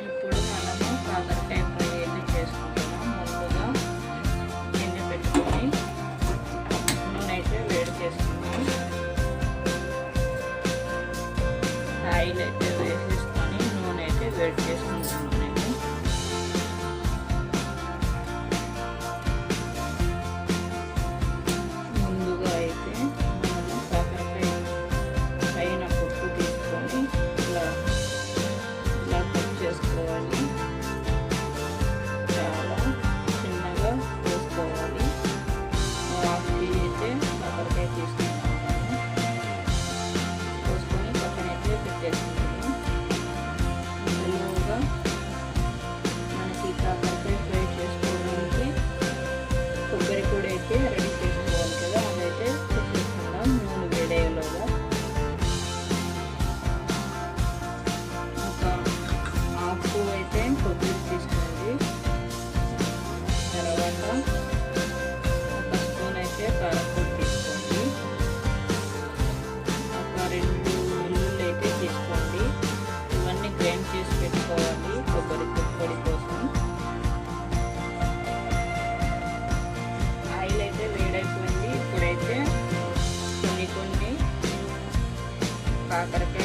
ఇప్పుడు మనము కాకరకాయ ఫ్రై అయితే చేసుకుంటున్నాం ముందుగా గిన్నె పెట్టుకొని నూనె అయితే వేడి చేసుకున్నాం ఆయిల్ అయితే వేసేసుకొని నూనె అయితే వేడి చేసుకుంటున్నాం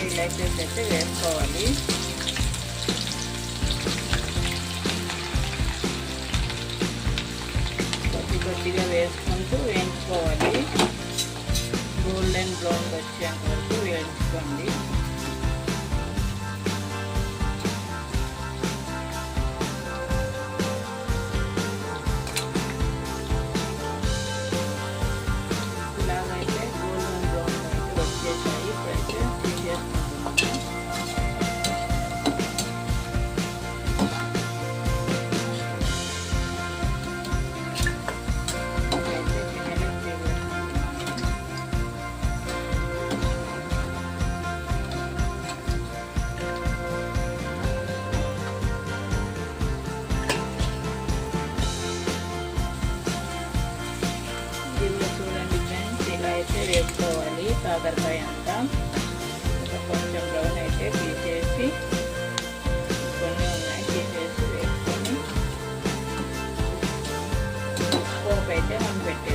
నీళ్ళు అయితే వేసుకోవాలి. కొద్ది కొద్దిగా వేసుకుంటూ వేయించుకోవాలి. గోల్డెన్ బ్రౌన్ వచ్చేంత వరకు వేయించుకోండి. వేసేస్తాం ఇంకా కొంచెం బ్రౌన్ అయితే తీసేసి కొన్ని ఉన్నాయి తీసేసి వేసుకొని పోపు అయితే మనం పెట్టేస్తాం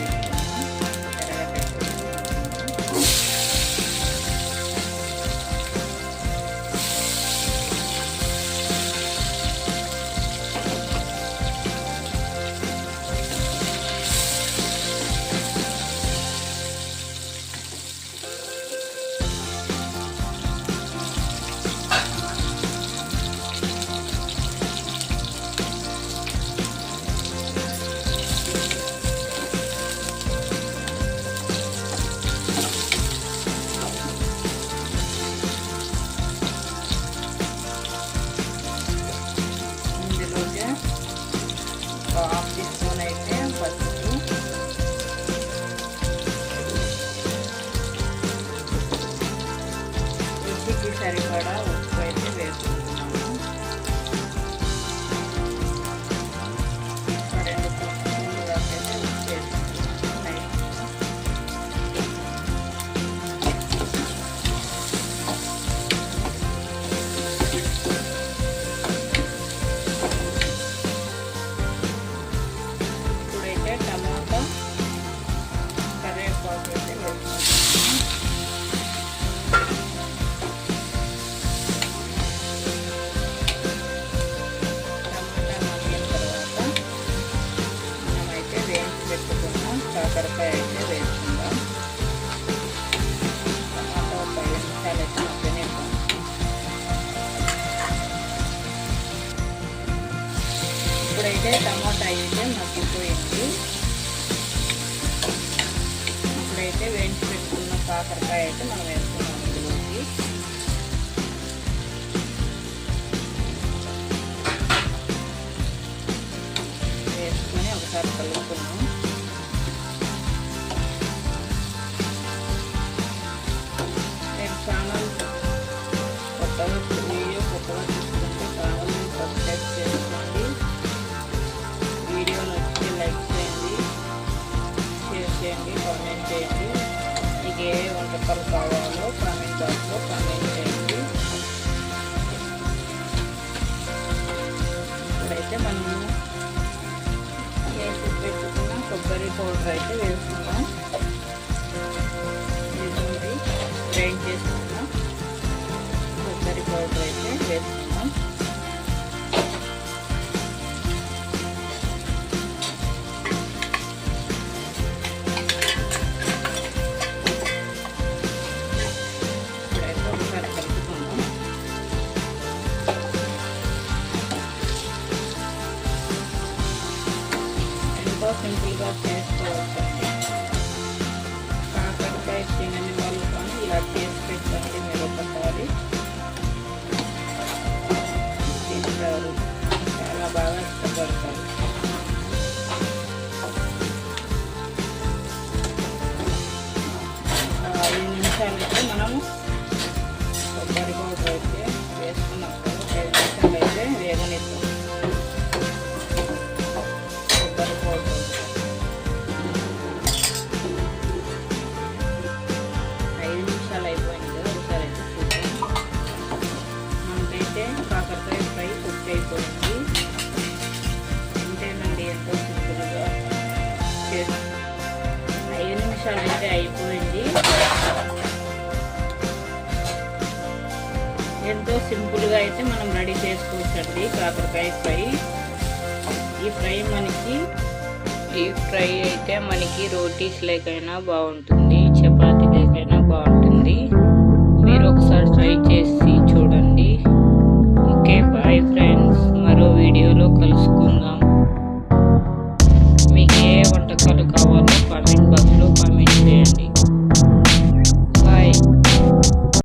ఇప్పుడైతే టమాటా అయితే మగ్గిపోయింది. ఇప్పుడైతే వేయించి పెట్టుకున్న కాకరకాయ అయితే మనం వేసుకున్నాం ఏ కావాలో కామెంట్ బాక్స్లో కామెంట్ చేయండి ఇప్పుడైతే మనము వేసి పెట్టుకున్న కొబ్బరి పౌడర్ అయితే వేసుకుందాం. ఇదిగోండి గ్రైండ్ చేసుకున్న కొబ్బరి పౌడర్ అయితే వేసుకుందాం. 覚えて ఎంతో సింపుల్గా అయితే మనం రెడీ చేసుకోవచ్చండి కాకరకాయ ఫ్రై. ఈ ఫ్రై మనకి ఈ ఫ్రై అయితే మనకి రోటీస్ లేకైనా బాగుంటుంది చపాతీ లేకైనా బాగుంటుంది. మీరు ఒకసారి ట్రై చేసి